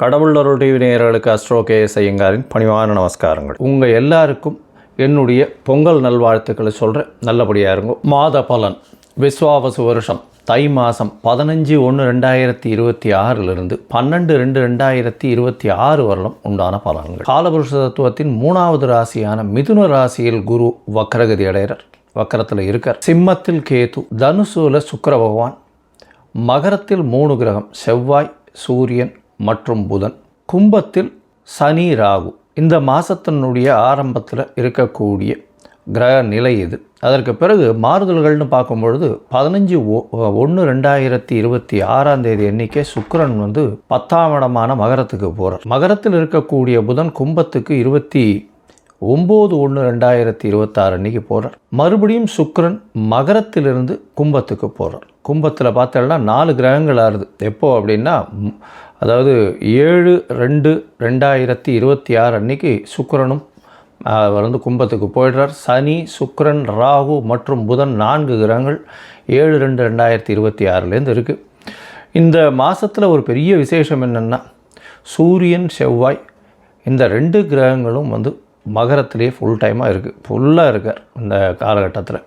கடவுளருடைய TV நேயர்களுக்கு Astro K S ஐயங்காரின் பணிவான நமஸ்காரங்கள். உங்கள் எல்லாருக்கும் என்னுடைய பொங்கல் நல்வாழ்த்துக்களை சொல்கிறேன் நல்லபடியாக இருங்க. மாத பலன். விஸ்வாவசு வருஷம். தை மாதம் பதினஞ்சு ஒன்று ரெண்டாயிரத்தி இருபத்தி ஆறிலிருந்து பன்னெண்டு ரெண்டு ரெண்டாயிரத்தி இருபத்தி ஆறு வருடம் உண்டான பலன்கள். காலபுருஷ தத்துவத்தின் மூணாவது ராசியான மிதுன ராசியில் குரு வக்கரகதி அடைகிறார். வக்கரத்தில் இருக்கார். சிம்மத்தில் கேது தனுசூல சுக்கர பகவான். மகரத்தில் மூணு கிரகம். செவ்வாய் சூரியன் மற்றும் புதன். கும்பத்தில் சனி ராகு. இந்த மாதத்தினுடைய ஆரம்பத்தில் இருக்கக்கூடிய கிரக நிலை இது அதற்கு பிறகு மாறுதல்கள்னு பார்க்கும்பொழுது பதினஞ்சு ஒன்று ரெண்டாயிரத்தி இருபத்தி ஆறாம் தேதி எண்ணிக்கை சுக்கரன் வந்து பத்தாம் இடமான மகரத்துக்கு போகிறார் மகரத்தில் இருக்கக்கூடிய புதன் கும்பத்துக்கு இருபத்தி ஒம்பது ஒன்று ரெண்டாயிரத்தி இருபத்தாறு அன்னைக்கு போகிறார் மறுபடியும் சுக்கரன் மகரத்திலிருந்து கும்பத்துக்கு போகிறார் கும்பத்தில் பார்த்தோம்னா நாலு கிரகங்கள் ஆறுது. எப்போ அப்படின்னா அதாவது ஏழு ரெண்டு ரெண்டாயிரத்தி இருபத்தி ஆறு அன்னைக்கு சுக்கரனும் அவர் வந்து கும்பத்துக்கு போயிடுறார். சனி சுக்கரன் ராகு மற்றும் புதன் நான்கு கிரகங்கள் ஏழு ரெண்டு ரெண்டாயிரத்தி இருபத்தி ஆறுலேருந்து இருக்குது இந்த மாதத்தில் ஒரு பெரிய விசேஷம் என்னென்னா சூரியன் செவ்வாய் இந்த ரெண்டு கிரகங்களும் வந்து மகரத்திலே ஃபுல் டைமாக இருக்குது ஃபுல்லாக இருக்கார் இந்த காலகட்டத்தில்.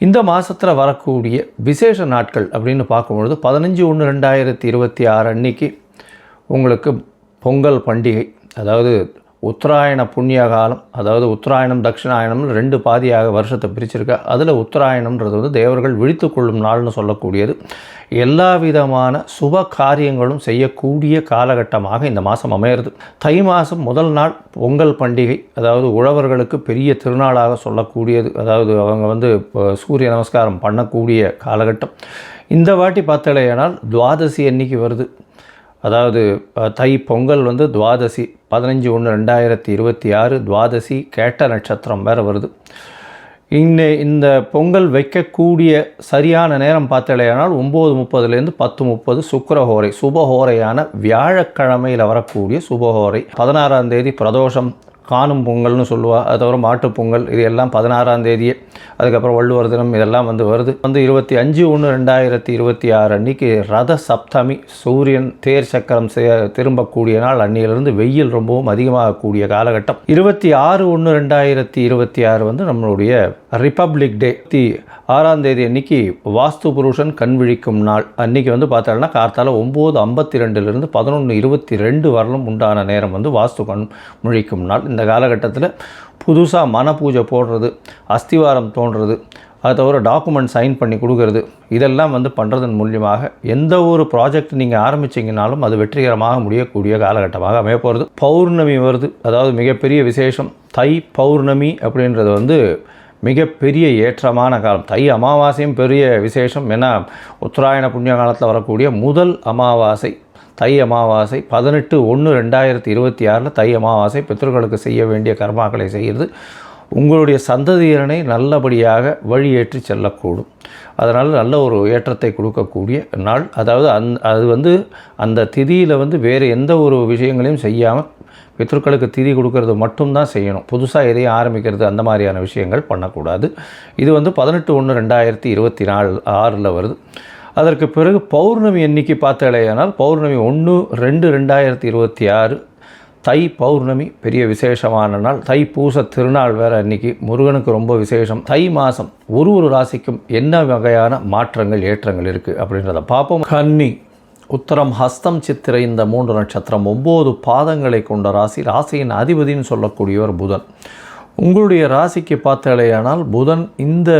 இந்த மாதத்தில் வரக்கூடிய விசேஷ நாட்கள் அப்படின்னு பார்க்கும்பொழுது பதினஞ்சு ஒன்று ரெண்டாயிரத்தி இருபத்தி ஆறு அன்னைக்கு உங்களுக்கு பொங்கல் பண்டிகை அதாவது உத்தராயண புண்ணிய காலம் அதாவது உத்தராயணம் தட்சிணாயணம்னு ரெண்டு பாதியாக வருஷத்தை பிரிச்சிருக்கா அதில் உத்தராயணம்ன்றது வந்து தேவர்கள் விழித்து கொள்ளும் நாள்னு சொல்லக்கூடியது. எல்லா விதமான சுப காரியங்களும் செய்யக்கூடிய காலகட்டமாக இந்த மாதம் அமையிறது. தை மாதம் முதல் நாள் பொங்கல் பண்டிகை அதாவது உழவர்களுக்கு பெரிய திருநாளாக சொல்லக்கூடியது அதாவது அவங்க வந்து இப்போ சூரிய நமஸ்காரம் பண்ணக்கூடிய காலகட்டம். இந்த வாட்டி பார்த்தலையானால் துவாதசி அன்னைக்கு வருது. அதாவது தை பொங்கல் வந்து துவாதசி பதினஞ்சு ஒன்று ரெண்டாயிரத்தி இருபத்தி ஆறு துவாதசி கேட்ட நட்சத்திரம் வேறு வருது. இன்ன இந்த பொங்கல் வைக்கக்கூடிய சரியான நேரம் பார்த்தலையானால் ஒம்பது முப்பதுலேருந்து பத்து முப்பது சுக்கரஹோரை சுபஹோரையான வியாழக்கிழமையில் வரக்கூடிய சுபஹோரை. பதினாறாம் தேதி பிரதோஷம் காணும் பொங்கல்னு சொல்லுவாள் அது தவிர மாட்டுப் பொங்கல் இது எல்லாம் பதினாறாம் தேதியே. அதுக்கப்புறம் வள்ளுவர் தினம் இதெல்லாம் வந்து வருது. வந்து இருபத்தி அஞ்சு ஒன்று ரெண்டாயிரத்தி இருபத்தி ஆறு அன்னைக்கு ரத சப்தமி சூரியன் தேர் சக்கரம் செ- திரும்பக்கூடிய நாள் அன்னியிலிருந்து வெயில் ரொம்பவும் அதிகமாகக்கூடிய காலகட்டம். இருபத்தி ஆறு ஒன்று ரெண்டாயிரத்தி இருபத்தி ஆறு வந்து நம்மளுடைய ரிப்பப்ளிக் டே தி ஆறாம் தேதி அன்னைக்கு வாஸ்து புருஷன் கண் விழிக்கும் நாள். அன்னைக்கு வந்து பார்த்தாருன்னா கார்த்தால ஒம்பது ஐம்பத்தி ரெண்டுலேருந்து பதினொன்று இருபத்தி ரெண்டு வரலும் உண்டான நேரம் வந்து வாஸ்து கண் முழிக்கும் நாள். இந்த காலகட்டத்தில் புதுசாக மன பூஜை போடுறது அஸ்திவாரம் தோன்றது அதை தவிர டாக்குமெண்ட் சைன் பண்ணி கொடுக்கறது இதெல்லாம் வந்து பண்ணுறதன் மூலியமாக எந்த ஒரு ப்ராஜெக்ட் நீங்கள் ஆரம்பிச்சிங்கனாலும் அது வெற்றிகரமாக முடியக்கூடிய காலகட்டமாக அமைய போகிறது பௌர்ணமி வருது. அதாவது மிகப்பெரிய விசேஷம். தை பௌர்ணமி அப்படின்றது வந்து மிகப்பெரிய ஏற்றமான காலம். தை அமாவாசையும் பெரிய விசேஷம் ஏன்னா உத்தராயண புண்ணிய காலத்தில் வரக்கூடிய முதல் அமாவாசை. தை அமாவாசை பதினெட்டு ஒன்று ரெண்டாயிரத்தி இருபத்தி ஆறில் தை அமாவாசை பித்தர்களுக்கு செய்ய வேண்டிய கர்மாக்களை செய்கிறது. உங்களுடைய சந்ததியினை நல்லபடியாக வழியேற்றி செல்லக்கூடும். அதனால் நல்ல ஒரு ஏற்றத்தை கொடுக்கக்கூடிய நாள். அதாவது அந் அது வந்து அந்த திதியில் வந்து வேறு எந்த ஒரு விஷயங்களையும் செய்யாமல் பித்ருக்களுக்கு திதி கொடுக்கறது மட்டும்தான் செய்யணும். புதுசாக எதையும் ஆரம்பிக்கிறது அந்த மாதிரியான விஷயங்கள் பண்ணக்கூடாது. இது வந்து பதினெட்டு ஒன்று ரெண்டாயிரத்தி இருபத்தி நாலு ஆறில் வருது. அதற்கு பிறகு பௌர்ணமி எண்ணிக்கை பார்த்தாலேயானால் பௌர்ணமி ஒன்று ரெண்டு ரெண்டாயிரத்தி இருபத்தி ஆறு தை பௌர்ணமி பெரிய விசேஷமான நாள். தை பூச திருநாள் வேறு அன்னைக்கு முருகனுக்கு ரொம்ப விசேஷம். தை மாதம் ஒரு ஒரு ராசிக்கும் என்ன வகையான மாற்றங்கள் ஏற்றங்கள் இருக்குது அப்படின்றத பார்ப்போம். கன்னி உத்தரம் ஹஸ்தம் சித்திரை இந்த மூன்று நட்சத்திரம் ஒம்பது பாதங்களை கொண்ட ராசி. ராசியின் அதிபதின்னு சொல்லக்கூடியவர் புதன். உங்களுடைய ராசிக்கு பார்த்தாலேயானால் புதன் இந்த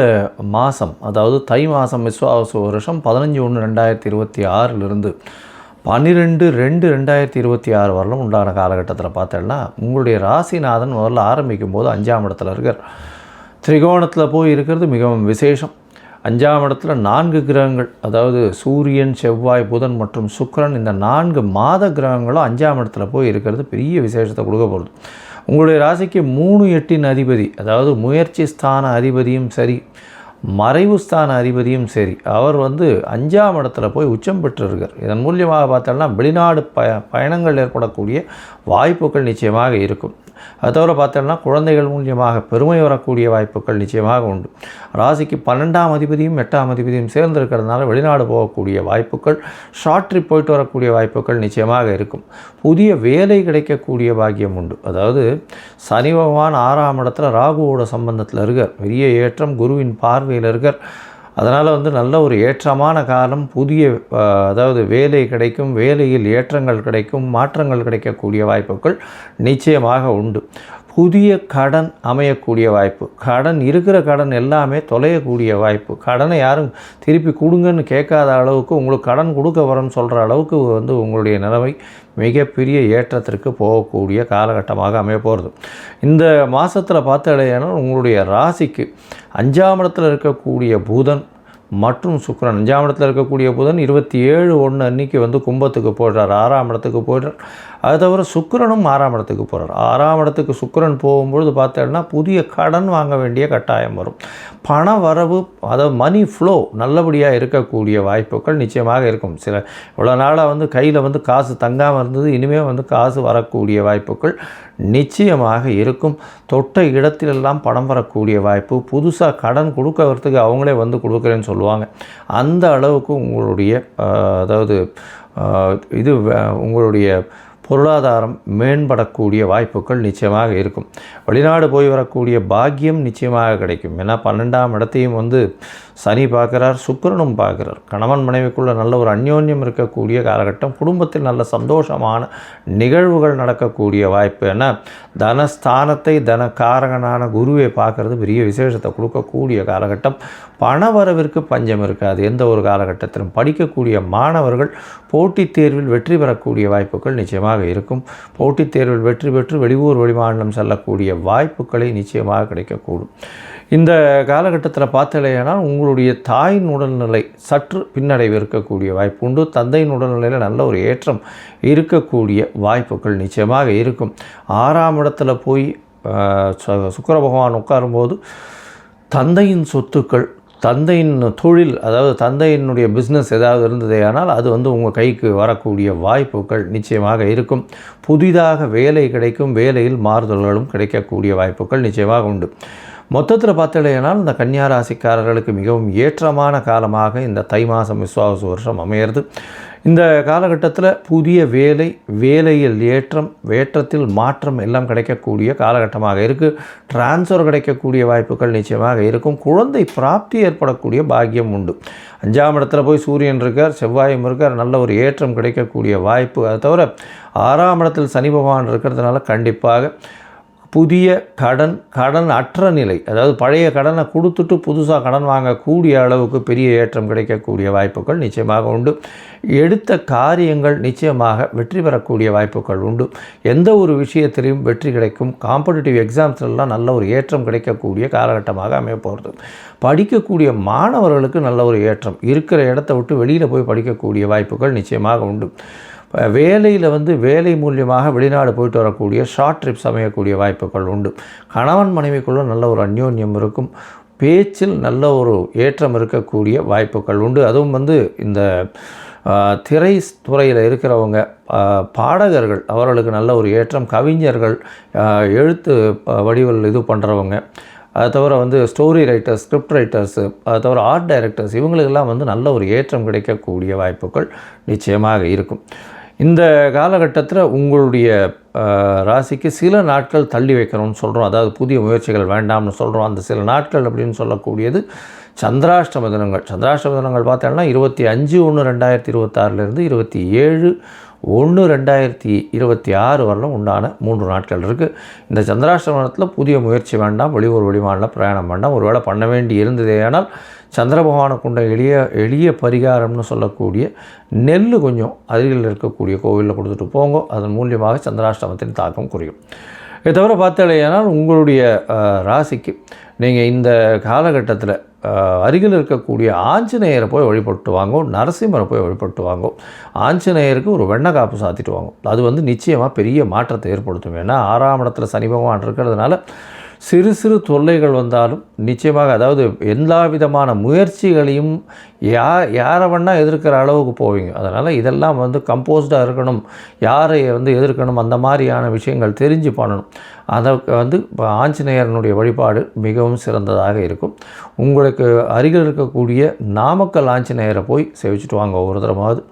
மாதம் அதாவது தை மாதம் விஸ்வாச வருஷம் பதினஞ்சு ஒன்று ரெண்டாயிரத்தி இருபத்தி ஆறிலிருந்து பன்னிரெண்டு ரெண்டு ரெண்டாயிரத்தி இருபத்தி ஆறு வரலும் உண்டான காலகட்டத்தில் பார்த்தேன்னா உங்களுடைய ராசிநாதன் முதல்ல ஆரம்பிக்கும் போது அஞ்சாம் இடத்துல இருக்கார். திரிகோணத்தில் போய் இருக்கிறது மிகவும் விசேஷம். அஞ்சாம் இடத்துல நான்கு கிரகங்கள் அதாவது சூரியன் செவ்வாய் புதன் மற்றும் சுக்கிரன் இந்த நான்கு மாத கிரகங்களும் அஞ்சாம் இடத்துல போய் இருக்கிறது பெரிய விசேஷத்தை கொடுக்க போகிறது உங்களுடைய ராசிக்கு மூணு எட்டின் அதிபதி அதாவது முயற்சி ஸ்தான அதிபதியும் சரி மறைவுஸ்தான அதிபதியும் சரி அவர் வந்து அஞ்சாம் இடத்துல போய் உச்சம் பெற்றிருக்கார். இதன் மூலியமாக பார்த்தோம்னா வெளிநாடு பய பயணங்கள் ஏற்படக்கூடிய வாய்ப்புகள் நிச்சயமாக இருக்கும். அது தவிர பார்த்தோம்னா குழந்தைகள் மூலியமாக பெருமை வரக்கூடிய வாய்ப்புகள் நிச்சயமாக உண்டு. ராசிக்கு பன்னெண்டாம் அதிபதியும் எட்டாம் அதிபதியும் சேர்ந்திருக்கிறதுனால வெளிநாடு போகக்கூடிய வாய்ப்புகள் ஷார்ட் ட்ரிப் போயிட்டு வரக்கூடிய வாய்ப்புகள் நிச்சயமாக இருக்கும். புதிய வேலை கிடைக்கக்கூடிய பாக்கியம் உண்டு. அதாவது சனி பகவான் ஆறாம் இடத்துல ராகுவோட சம்பந்தத்தில் இருக்கார். பெரிய ஏற்றம் குருவின் பார்வையில் இருக்கார். அதனால் வந்து நல்ல ஒரு ஏற்றமான காலம் புதிய அதாவது வேலை கிடைக்கும் வேலையில் ஏற்றங்கள் கிடைக்கும் மாற்றங்கள் கிடைக்கக்கூடிய வாய்ப்புகள் நிச்சயமாக உண்டு. புதிய கடன் அமையக்கூடிய வாய்ப்பு கடன் இருக்கிற கடன் எல்லாமே தொலையக்கூடிய வாய்ப்பு. கடனை யாரும் திருப்பி கொடுங்கன்னு கேட்காத அளவுக்கு உங்களுக்கு கடன் கொடுக்க வரேன்னு சொல்கிற அளவுக்கு வந்து உங்களுடைய நிலைமை மிகப்பெரிய ஏற்றத்திற்கு போகக்கூடிய காலகட்டமாக அமைய போகிறது இந்த மாதத்தில் பார்த்தாலேயானால் உங்களுடைய ராசிக்கு அஞ்சாம் இடத்தில் இருக்கக்கூடிய பூதன் மற்றும் சுக்கரன் அஞ்சாம் இடத்துல இருக்கக்கூடிய புதன் இருபத்தி ஏழு ஒன்று அன்னைக்கு வந்து கும்பத்துக்கு போயிடுறார். ஆறாம் இடத்துக்கு போயிடுறார். அது தவிர சுக்கரனும் ஆறாம் இடத்துக்கு போகிறார் ஆறாம் இடத்துக்கு சுக்கரன் போகும்பொழுது பார்த்தோன்னா புதிய கடன் வாங்க வேண்டிய கட்டாயம் வரும். பண வரவு அதாவது மணி ஃப்ளோ நல்லபடியாக இருக்கக்கூடிய வாய்ப்புகள் நிச்சயமாக இருக்கும். சில இவ்வளோ நாளாக வந்து கையில் வந்து காசு தங்காமல் இருந்தது இனிமேல் வந்து காசு வரக்கூடிய வாய்ப்புகள் நிச்சயமாக இருக்கும். தொட்ட இடத்திலெல்லாம் பணம் வரக்கூடிய வாய்ப்பு புதுசாக கடன் கொடுக்கறதுக்கு அவங்களே வந்து கொடுக்குறேன்னு சொல்லுவாங்க. அந்த அளவுக்கு உங்களுடைய அதாவது இது வே- உங்களுடைய பொருளாதாரம் மேம்படக்கூடிய வாய்ப்புகள் நிச்சயமாக இருக்கும். வெளிநாடு போய் வரக்கூடிய பாக்கியம் நிச்சயமாக கிடைக்கும். ஏன்னா பன்னெண்டாம் இடத்தையும் வந்து சனி பார்க்குறார் சுக்கரனும் பார்க்குறார். கணவன் மனைவிக்குள்ள நல்ல ஒரு அந்யோன்யம் இருக்கக்கூடிய காலகட்டம் குடும்பத்தில் நல்ல சந்தோஷமான நிகழ்வுகள் நடக்கக்கூடிய வாய்ப்பு. ஏன்னா தனஸ்தானத்தை தனக்காரகனான குருவை பார்க்கறது பெரிய விசேஷத்தை கொடுக்கக்கூடிய காலகட்டம். பணவரவிற்கு பஞ்சம் இருக்காது. எந்த ஒரு காலகட்டத்திலும் படிக்கக்கூடிய மாணவர்கள் போட்டித் தேர்வில் வெற்றி பெறக்கூடிய வாய்ப்புகள் நிச்சயமாக இருக்கும். போட்டித் தேர்வில் வெற்றி பெற்று வெளியூர் வெளிமாநிலம் செல்லக்கூடிய வாய்ப்புகளை நிச்சயமாக கிடைக்கக்கூடும். இந்த காலகட்டத்தில் பார்த்தலையானால் உங்களுடைய தாயின் உடல்நிலை சற்று பின்னடைவு இருக்கக்கூடிய வாய்ப்பு உண்டு. தந்தையின் உடல்நிலையில் நல்ல ஒரு ஏற்றம் இருக்கக்கூடிய வாய்ப்புகள் நிச்சயமாக இருக்கும். ஆறாம் இடத்துல போய் சுக்கர பகவான் உட்காரும்போது தந்தையின் சொத்துக்கள் தந்தையின் தொழில் அதாவது தந்தையினுடைய பிஸ்னஸ் ஏதாவது இருந்ததேயானால் அது வந்து உங்கள் கைக்கு வரக்கூடிய வாய்ப்புகள் நிச்சயமாக இருக்கும். புதிதாக வேலை கிடைக்கும் வேலையில் மாறுதல்களும் கிடைக்கக்கூடிய வாய்ப்புகள் நிச்சயமாக உண்டு. மொத்தத்தில் பார்த்தலையானால் இந்த கன்னியாராசிக்காரர்களுக்கு மிகவும் ஏற்றமான காலமாக இந்த தை மாதம் விஸ்வாச வருஷம் அமையிறது. இந்த காலகட்டத்தில் புதிய வேலை வேலையில் ஏற்றம் வேற்றத்தில் மாற்றம் எல்லாம் கிடைக்கக்கூடிய காலகட்டமாக இருக்குது டிரான்ஸ்ஃபர் கிடைக்கக்கூடிய வாய்ப்புகள் நிச்சயமாக இருக்கும். குழந்தை பிராப்தி ஏற்படக்கூடிய பாக்கியம் உண்டு. அஞ்சாம் இடத்துல போய் சூரியன் இருக்கார் செவ்வாயும் இருக்கார் நல்ல ஒரு ஏற்றம் கிடைக்கக்கூடிய வாய்ப்பு. அதை தவிர ஆறாம் இடத்தில் சனி பகவான் இருக்கிறதுனால கண்டிப்பாக புதிய கடன் கடன் அற்ற நிலை அதாவது பழைய கடனை கொடுத்துட்டு புதுசாக கடன் வாங்கக்கூடிய அளவுக்கு பெரிய ஏற்றம் கிடைக்கக்கூடிய வாய்ப்புகள் நிச்சயமாக உண்டு. எடுத்த காரியங்கள் நிச்சயமாக வெற்றி பெறக்கூடிய வாய்ப்புகள் உண்டு. எந்த ஒரு விஷயத்திலையும் வெற்றி கிடைக்கும். காம்படிட்டிவ் எக்ஸாம்ஸ்லாம் நல்ல ஒரு ஏற்றம் கிடைக்கக்கூடிய காலகட்டமாக அமைய போகிறது. படிக்கக்கூடிய மாணவர்களுக்கு நல்ல ஒரு ஏற்றம். இருக்கிற இடத்த விட்டு வெளியில் போய் படிக்கக்கூடிய வாய்ப்புகள் நிச்சயமாக உண்டு. வேலையில் வந்து வேலை மூலியமாக வெளிநாடு போயிட்டு வரக்கூடிய ஷார்ட் ட்ரிப்ஸ் அமையக்கூடிய வாய்ப்புகள் உண்டு. கணவன் மனைவிக்குள்ள நல்ல ஒரு அந்யோன்யம் இருக்கும். பேச்சில் நல்ல ஒரு ஏற்றம் இருக்கக்கூடிய வாய்ப்புகள் உண்டு. அதுவும் வந்து இந்த திரை துறையில் இருக்கிறவங்க பாடகர்கள் அவர்களுக்கு நல்ல ஒரு ஏற்றம். கவிஞர்கள் எழுத்து வடிவில் இது பண்ணுறவங்க அதை தவிர வந்து ஸ்டோரி ரைட்டர்ஸ் ஸ்கிரிப்ட் ரைட்டர்ஸு அதை தவிர ஆர்ட் டைரக்டர்ஸ் இவங்களுக்கெல்லாம் வந்து நல்ல ஒரு ஏற்றம் கிடைக்கக்கூடிய வாய்ப்புகள் நிச்சயமாக இருக்கும். இந்த காலகட்டத்தில் உங்களுடைய ராசிக்கு சில நாட்கள் தள்ளி வைக்கணும்னு சொல்கிறோம் அதாவது புதிய முயற்சிகள் வேண்டாம்னு சொல்கிறோம் அந்த சில நாட்கள் அப்படின்னு சொல்லக்கூடியது சந்திராஷ்டம தினங்கள். சந்திராஷ்டம தினங்கள் பார்த்தோம்னா இருபத்தி அஞ்சு ஒன்று ரெண்டாயிரத்தி இருபத்தாறுலேருந்து இருபத்தி ஏழு ஒன்று ரெண்டாயிரத்தி இருபத்தி ஆறு வரலும் உண்டான மூன்று நாட்கள் இருக்குது இந்த சந்திராஷ்டமத்தில் புதிய முயற்சி வேண்டாம் வெளியூர் வெளிமாநில பிரயாணம் வேண்டாம். ஒருவேளை பண்ண வேண்டி இருந்ததேயானால் சந்திர பகவானுக்குண்ட எளிய எளிய பரிகாரம்னு சொல்லக்கூடிய நெல் கொஞ்சம் அருகில் இருக்கக்கூடிய கோவிலில் கொடுத்துட்டு போங்க. அதன் மூலியமாக சந்திராஷ்டமத்தின் தாக்கம் குறையும். இதை தவிர பார்த்தாலேயானால் உங்களுடைய ராசிக்கு நீங்கள் இந்த காலகட்டத்தில் அருகில் இருக்கக்கூடிய ஆஞ்சநேயரை போய் வழிபட்டு வாங்கோ நரசிம்மரை போய் வழிபட்டு வாங்கோ. ஆஞ்சநேயருக்கு ஒரு வெண்ணை காப்பு சாத்திட்டு வாங்கோ. அது வந்து நிச்சயமாக பெரிய மாற்றத்தை ஏற்படுத்தும். ஏன்னா ஆறாம் இடத்துல சனி பகவான் இருக்கிறதுனால சிறு சிறு தொல்லைகள் வந்தாலும் நிச்சயமாக அதாவது எல்லா விதமான முயற்சிகளையும் யா யாரை வேணால் எதிர்க்கிற அளவுக்கு போவீங்க. அதனால் இதெல்லாம் வந்து கம்போஸ்டாக இருக்கணும். யாரை வந்து எதிர்க்கணும் அந்த மாதிரியான விஷயங்கள் தெரிஞ்சு பண்ணணும். அதற்கு வந்து இப்போ ஆஞ்சநேயரனுடைய வழிபாடு மிகவும் சிறந்ததாக இருக்கும். உங்களுக்கு அருகில் இருக்கக்கூடிய நாமக்கல் ஆஞ்சநேயரை போய் சேவிச்சுட்டு வாங்க ஒரு தரமாவது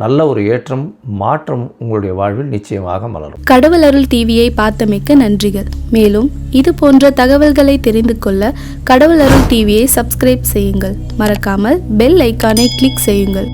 நல்ல ஒரு ஏற்றம் மாற்றம் உங்களுடைய வாழ்வில் நிச்சயமாக மலரும். கடவுள் அருள் டிவியை பார்த்தமைக்க நன்றிகள். மேலும் இது போன்ற தகவல்களை தெரிந்து கொள்ள கடவுள் அருள் டிவியை சப்ஸ்கிரைப் செய்யுங்கள். மறக்காமல் பெல் ஐக்கானை கிளிக் செய்யுங்கள்.